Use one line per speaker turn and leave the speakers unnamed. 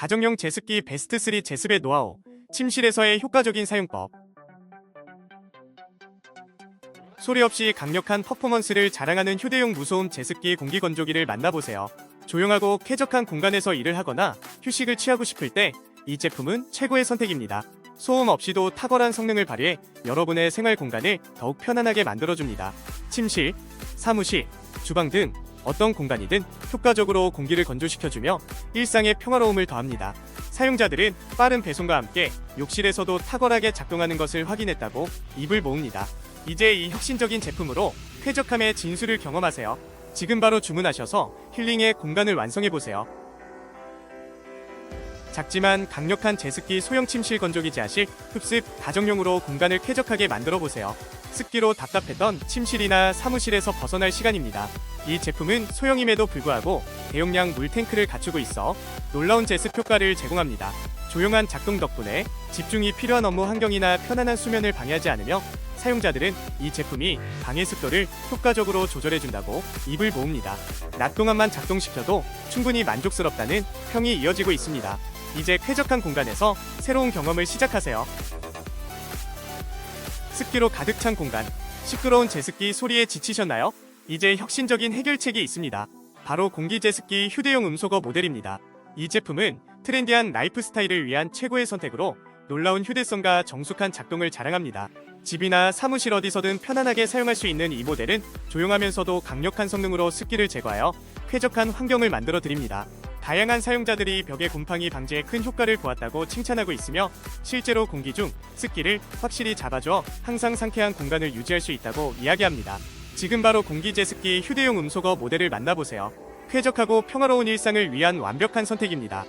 가정용 제습기 베스트 3 제습의 노하우, 침실에서의 효과적인 사용법. 소리 없이 강력한 퍼포먼스를 자랑하는 휴대용 무소음 제습기 공기 건조기를 만나보세요. 조용하고 쾌적한 공간에서 일을 하거나 휴식을 취하고 싶을 때 이 제품은 최고의 선택입니다. 소음 없이도 탁월한 성능을 발휘해 여러분의 생활 공간을 더욱 편안하게 만들어줍니다. 침실, 사무실, 주방 등 어떤 공간이든 효과적으로 공기를 건조시켜주며 일상의 평화로움을 더합니다. 사용자들은 빠른 배송과 함께 욕실에서도 탁월하게 작동하는 것을 확인했다고 입을 모읍니다. 이제 이 혁신적인 제품으로 쾌적함의 진수를 경험하세요. 지금 바로 주문하셔서 힐링의 공간을 완성해보세요. 작지만 강력한 제습기 소형 침실 건조기 제하실 흡습 가정용으로 공간을 쾌적하게 만들어 보세요. 습기로 답답했던 침실이나 사무실에서 벗어날 시간입니다. 이 제품은 소형임에도 불구하고 대용량 물탱크를 갖추고 있어 놀라운 제습 효과를 제공합니다. 조용한 작동 덕분에 집중이 필요한 업무 환경이나 편안한 수면을 방해하지 않으며 사용자들은 이 제품이 방해 습도를 효과적으로 조절해준다고 입을 모읍니다. 낮 동안만 작동시켜도 충분히 만족스럽다는 평이 이어지고 있습니다. 이제 쾌적한 공간에서 새로운 경험을 시작하세요. 습기로 가득 찬 공간, 시끄러운 제습기 소리에 지치셨나요? 이제 혁신적인 해결책이 있습니다. 바로 공기 제습기 휴대용 음소거 모델입니다. 이 제품은 트렌디한 라이프 스타일을 위한 최고의 선택으로 놀라운 휴대성과 정숙한 작동을 자랑합니다. 집이나 사무실 어디서든 편안하게 사용할 수 있는 이 모델은 조용하면서도 강력한 성능으로 습기를 제거하여 쾌적한 환경을 만들어 드립니다. 다양한 사용자들이 벽의 곰팡이 방지에 큰 효과를 보았다고 칭찬하고 있으며 실제로 공기 중 습기를 확실히 잡아줘 항상 상쾌한 공간을 유지할 수 있다고 이야기합니다. 지금 바로 공기 제습기 휴대용 음소거 모델을 만나보세요. 쾌적하고 평화로운 일상을 위한 완벽한 선택입니다.